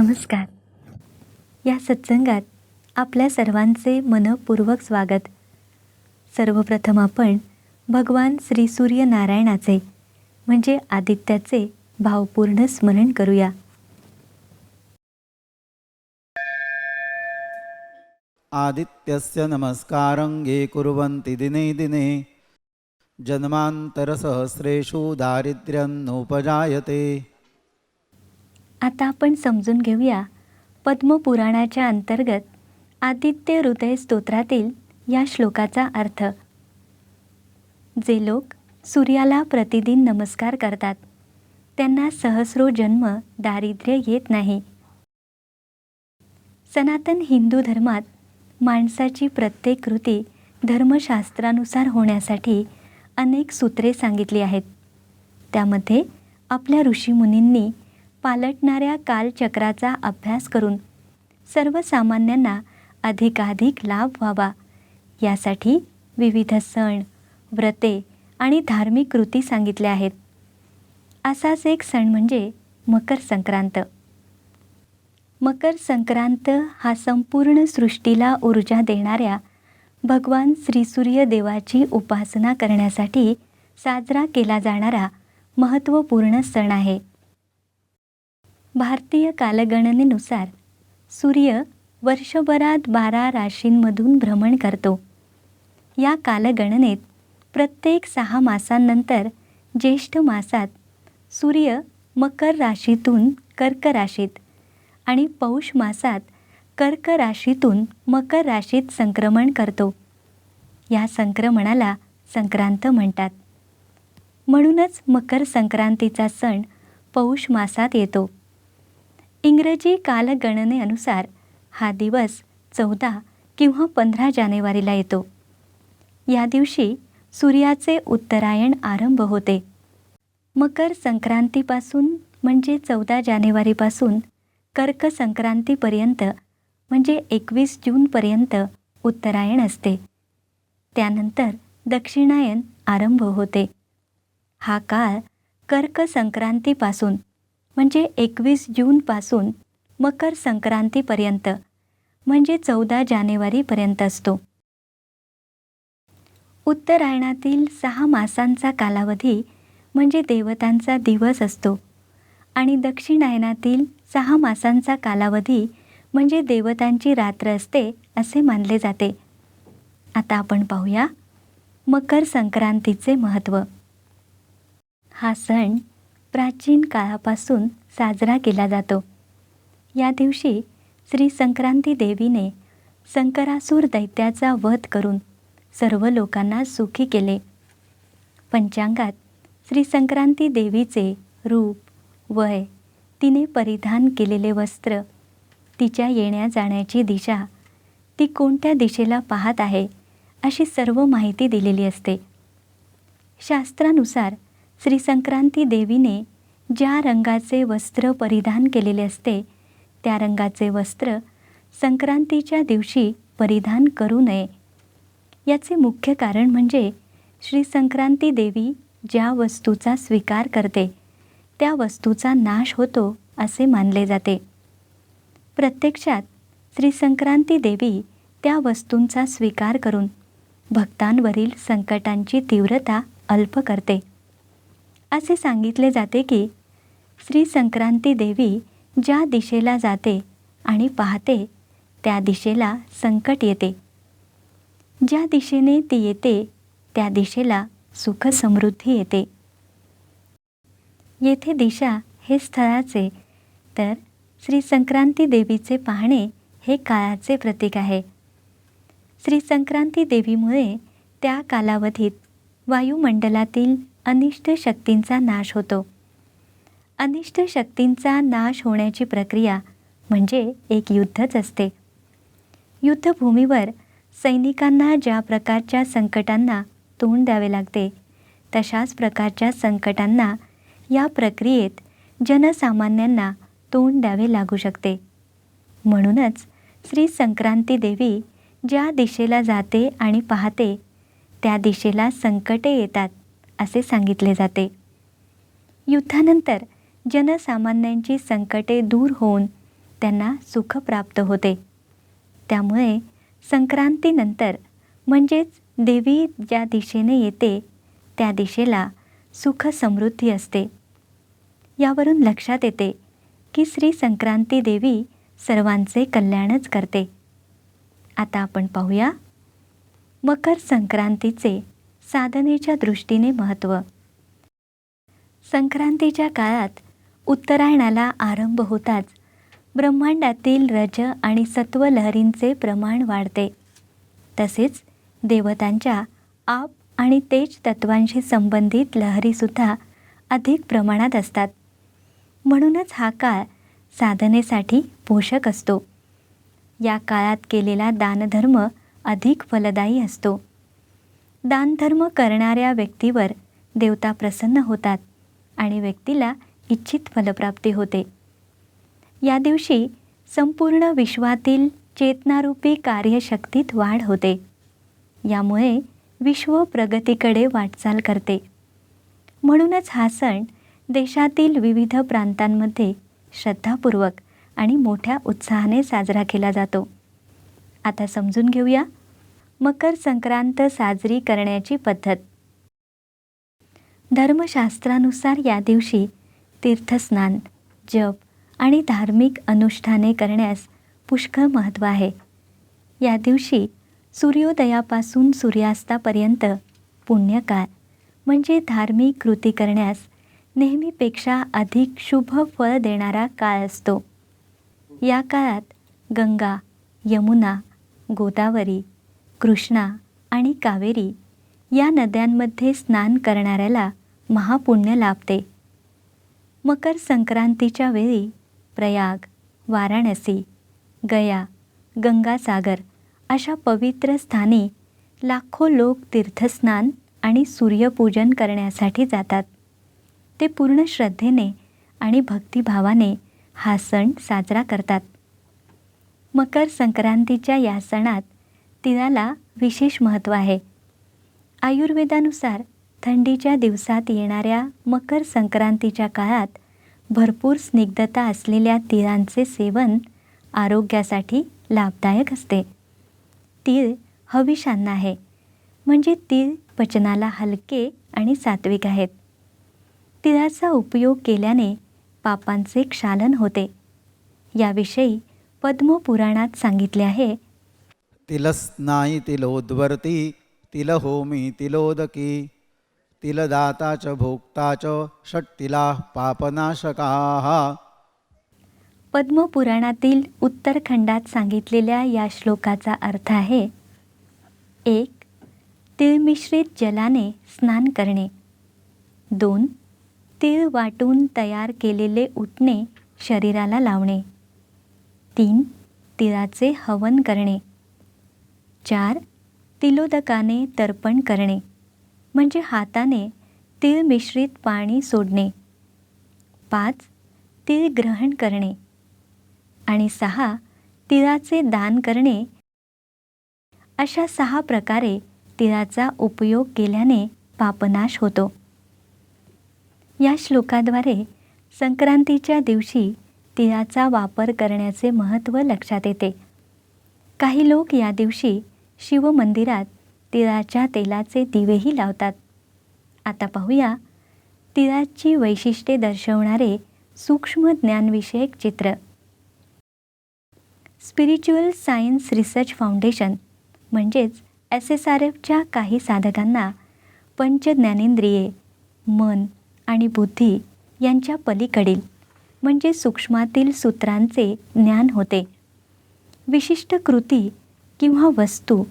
नमस्कार. या सत्संगात आपल्या सर्वांचे मनपूर्वक स्वागत. सर्वप्रथम आपण भगवान श्री सूर्यनारायणाचे म्हणजे आदित्याचे भावपूर्ण स्मरण करूया. आदित्यस्य नमस्कारंगे कुर्वन्ति दिने दिने. जन्मान्तरसहस्रेषु दारिद्र्यं नोपजायते. आता आपण समजून घेऊया पद्मपुराणाच्या अंतर्गत आदित्य हृदय स्तोत्रातील या श्लोकाचा अर्थ. जे लोक सूर्याला प्रतिदिन नमस्कार करतात त्यांना सहस्रो जन्म दारिद्र्य येत नाही. सनातन हिंदू धर्मात माणसाची प्रत्येक कृती धर्मशास्त्रानुसार होण्यासाठी अनेक सूत्रे सांगितली आहेत. त्यामध्ये आपल्या ऋषीमुनींनी पालटणाऱ्या कालचक्राचा अभ्यास करून सर्वसामान्यांना अधिकाधिक लाभ व्हावा. यासाठी विविध सण व्रते आणि धार्मिक कृती सांगितल्या आहेत. असाच एक सण म्हणजे मकर संक्रांत. मकर संक्रांत हा संपूर्ण सृष्टीला ऊर्जा देणाऱ्या भगवान श्री सूर्यदेवाची उपासना करण्यासाठी साजरा केला जाणारा महत्त्वपूर्ण सण आहे. भारतीय कालगणनेनुसार सूर्य वर्षभरात बारा राशींमधून भ्रमण करतो. या कालगणनेत प्रत्येक सहा मासांनंतर ज्येष्ठ मासात सूर्य मकर राशीतून कर्क राशीत आणि पौष मासात कर्क राशीतून मकर राशीत संक्रमण करतो. या संक्रमणाला संक्रांत म्हणतात. म्हणूनच मकर संक्रांतीचा सण पौष मासात येतो. इंग्रजी कालगणनेनुसार हा दिवस चौदा किंवा पंधरा जानेवारीला येतो. या दिवशी सूर्याचे उत्तरायण आरंभ होते. मकर संक्रांतीपासून म्हणजे चौदा जानेवारीपासून कर्क संक्रांतीपर्यंत म्हणजे एकवीस जूनपर्यंत उत्तरायण असते. त्यानंतर दक्षिणायन आरंभ होते. हा काळ कर्क संक्रांतीपासून म्हणजे एकवीस जूनपासून मकर संक्रांतीपर्यंत म्हणजे चौदा जानेवारीपर्यंत असतो. उत्तरायणातील सहा मासांचा कालावधी म्हणजे देवतांचा दिवस असतो. आणि दक्षिणायनातील सहा मासांचा कालावधी म्हणजे देवतांची रात्र असते असे मानले जाते. आता आपण पाहूया मकर संक्रांतीचे महत्त्व. हा सण प्राचीन काळापासून साजरा केला जातो. या दिवशी श्री संक्रांती देवीने संकरासूर दैत्याचा वध करून सर्व लोकांना सुखी केले. पंचांगात श्री संक्रांती देवीचे रूप वय तिने परिधान केलेले वस्त्र तिच्या येण्या जाण्याची दिशा ती कोणत्या दिशेला पाहत आहे अशी सर्व माहिती दिलेली असते. शास्त्रानुसार श्री संक्रांती देवीने ज्या रंगाचे वस्त्र परिधान केलेले असते त्या रंगाचे वस्त्र संक्रांतीच्या दिवशी परिधान करू नये. याचे मुख्य कारण म्हणजे श्री संक्रांती देवी ज्या वस्तूचा स्वीकार करते त्या वस्तूचा नाश होतो असे मानले जाते. प्रत्यक्षात श्री संक्रांती देवी त्या वस्तूंचा स्वीकार करून भक्तांवरील संकटांची तीव्रता अल्प करते. असे सांगितले जाते की श्री संक्रांती देवी ज्या दिशेला जाते आणि पाहते त्या दिशेला संकट येते. ज्या दिशेने ती येते त्या दिशेला सुख समृद्धी येते. येथे दिशा हे स्थळाचे तर श्री संक्रांती देवीचे पाहणे हे काळाचे प्रतीक आहे. श्री संक्रांती देवीमुळे त्या कालावधीत वायुमंडलातील अनिष्ट शक्तींचा नाश होतो. अनिष्ट शक्तींचा नाश होण्याची प्रक्रिया म्हणजे एक युद्धच असते. युद्धभूमीवर सैनिकांना ज्या प्रकारच्या संकटांना तोंड द्यावे लागते तशाच प्रकारच्या संकटांना या प्रक्रियेत जनसामान्यांना तोंड द्यावे लागू शकते. म्हणूनच श्री संक्रांती देवी ज्या दिशेला जाते आणि पाहते त्या दिशेला संकटे येतात. असे सांगितले जाते. युद्धानंतर जनसामान्यांची संकटे दूर होऊन त्यांना सुख प्राप्त होते. त्यामुळे संक्रांतीनंतर म्हणजेच देवी ज्या दिशेने येते त्या दिशेला सुख समृद्धी असते. यावरून लक्षात येते की श्री संक्रांती देवी सर्वांचे कल्याणच करते. आता आपण पाहूया मकर संक्रांतीचे साधनेच्या दृष्टीने महत्त्व संक्रांतीच्या काळात उत्तरायणाला आरंभ होताच ब्रह्मांडातील रज आणि सत्व लहरींचे प्रमाण वाढते. तसेच देवतांच्या आप आणि तेज तत्वांशी संबंधित लहरीसुद्धा अधिक प्रमाणात असतात. म्हणूनच हा काळ साधनेसाठी पोषक असतो. या काळात केलेला दानधर्म अधिक फलदायी असतो. दानधर्म करणाऱ्या व्यक्तीवर देवता प्रसन्न होतात आणि व्यक्तीला इच्छित फलप्राप्ती होते. या दिवशी संपूर्ण विश्वातील चेतनारूपी कार्यशक्तीत वाढ होते. यामुळे विश्व प्रगतीकडे वाटचाल करते. म्हणूनच हा सण देशातील विविध प्रांतांमध्ये श्रद्धापूर्वक आणि मोठ्या उत्साहाने साजरा केला जातो. आता समजून घेऊया मकर संक्रांत साजरी करण्याची पद्धत. धर्मशास्त्रानुसार या दिवशी तीर्थस्नान जप आणि धार्मिक अनुष्ठाने करण्यास पुष्कळ महत्त्व आहे. या दिवशी सूर्योदयापासून सूर्यास्तापर्यंत पुण्यकाळ म्हणजे धार्मिक कृती करण्यास नेहमीपेक्षा अधिक शुभ फळ देणारा काळ असतो. या काळात गंगा यमुना गोदावरी कृष्णा आणि कावेरी या नद्यांमध्ये स्नान करणाऱ्याला महापुण्य लाभते. मकर संक्रांतीच्या वेळी प्रयाग वाराणसी गया गंगासागर अशा पवित्र स्थानी लाखो लोक तीर्थस्नान आणि सूर्यपूजन करण्यासाठी जातात. ते पूर्ण श्रद्धेने आणि भक्तिभावाने हा सण साजरा करतात. मकर संक्रांतीच्या या सणात तिळाला विशेष महत्त्व आहे. आयुर्वेदानुसार थंडीच्या दिवसात येणाऱ्या मकर संक्रांतीच्या काळात भरपूर स्निग्धता असलेल्या तिळांचे सेवन आरोग्यासाठी लाभदायक असते. तीळ हविषान्न आहे म्हणजे तीळ पचनाला हलके आणि सात्विक आहेत. तिळाचा उपयोग केल्याने पापांचे क्षालन होते. याविषयी पद्मपुराणात सांगितले आहे तिलस्नायी तिलोद्वर्ती तिलहोमी तिलोदकी तिलदाता च भोक्ता च षट्तिला पापनाशकाः. पद्मपुराणातील उत्तरखंडात सांगितलेल्या या श्लोकाचा अर्थ आहे एक तिळमिश्रित जलाने स्नान करणे. दोन तीळ वाटून तयार केलेले उठणे शरीराला लावणे. तीन तिळाचे हवन करणे. चार तिलोदकाने तर्पण करणे म्हणजे हाताने तीळ मिश्रित पाणी सोडणे. पाच तीळ ग्रहण करणे. आणि सहा तिळाचे दान करणे. अशा सहा प्रकारे तिळाचा उपयोग केल्याने पापनाश होतो. या श्लोकाद्वारे संक्रांतीच्या दिवशी तिळाचा वापर करण्याचे महत्त्व लक्षात येते. काही लोक या दिवशी शिवमंदिरात तिळाच्या तेलाचे दिवेही लावतात. आता पाहूया तिळाची वैशिष्ट्ये दर्शवणारे सूक्ष्म ज्ञानविषयक चित्र. स्पिरिच्युअल सायन्स रिसर्च फाउंडेशन म्हणजेच एस एस आर एफच्या काही साधकांना पंचज्ञानेंद्रिये मन आणि बुद्धी यांच्या पलीकडील म्हणजे सूक्ष्मातील सूत्रांचे ज्ञान होते. विशिष्ट कृती किंवा वस्तू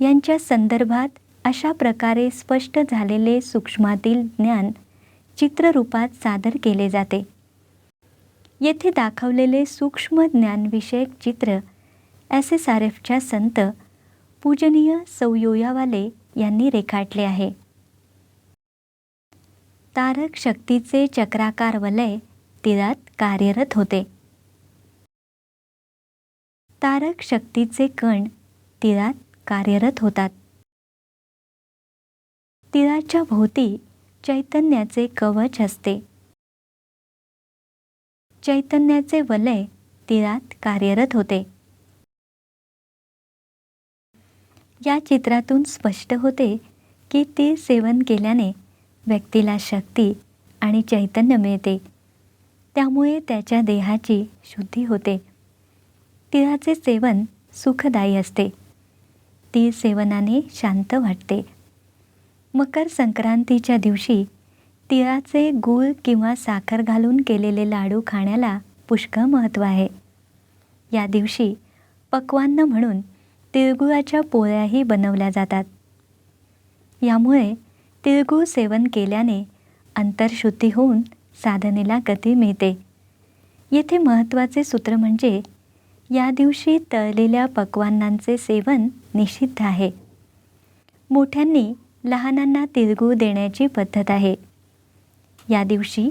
यांच्या संदर्भात अशा प्रकारे स्पष्ट झालेले सूक्ष्मातील ज्ञान चित्ररूपात सादर केले जाते. येथे दाखवलेले सूक्ष्म ज्ञानविषयक चित्र एस एस आर एफच्या संत पूजनीय सौयोयावाले यांनी रेखाटले आहे. तारक शक्तीचे चक्राकार वलय तिरात कार्यरत होते. तारक शक्तीचे कण तिळात कार्यरत होतात. तिळाच्या भोवती चैतन्याचे कवच असते. चैतन्याचे वलय तिळात कार्यरत होते. या चित्रातून स्पष्ट होते की ती सेवन केल्याने व्यक्तीला शक्ती आणि चैतन्य मिळते. त्यामुळे त्याच्या देहाची शुद्धी होते. तिळाचे सेवन सुखदायी असते. ती सेवनाने शांत वाटते. मकर संक्रांतीच्या दिवशी तिळाचे गूळ किंवा साखर घालून केलेले लाडू खाण्याला पुष्कळ महत्त्व आहे. या दिवशी पक्वान्न म्हणून तिळगुळाच्या पोळ्याही बनवल्या जातात. यामुळे तिळगुळ सेवन केल्याने अंतरशुद्धी होऊन साधनेला गती मिळते. येथे महत्त्वाचे सूत्र म्हणजे या दिवशी तळलेल्या पक्वान्नांचे सेवन निषिद्ध आहे. मोठ्यांनी लहानांना तिळगूळ देण्याची पद्धत आहे. या दिवशी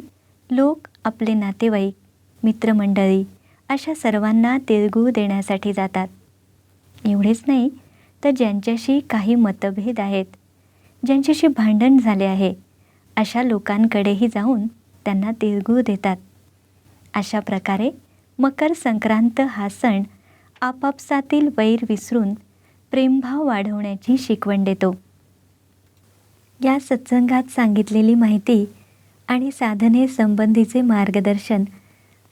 लोक आपले नातेवाईक मित्रमंडळी अशा सर्वांना तिळगूळ देण्यासाठी जातात. एवढेच नाही तर ज्यांच्याशी काही मतभेद आहेत ज्यांच्याशी भांडण झाले आहे अशा लोकांकडेही जाऊन त्यांना तिळगूळ देतात. अशा प्रकारे मकर संक्रांत हा सण आपापसातील वैर विसरून प्रेमभाव वाढवण्याची शिकवण देतो. या सत्संगात सांगितलेली माहिती आणि साधने संबंधीचे मार्गदर्शन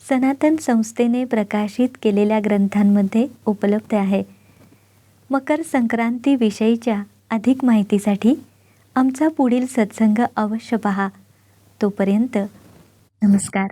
सनातन संस्थेने प्रकाशित केलेल्या ग्रंथांमध्ये उपलब्ध आहे. मकर संक्रांतीविषयीच्या अधिक माहितीसाठी आमचा पुढील सत्संग अवश्य पहा. तोपर्यंत नमस्कार.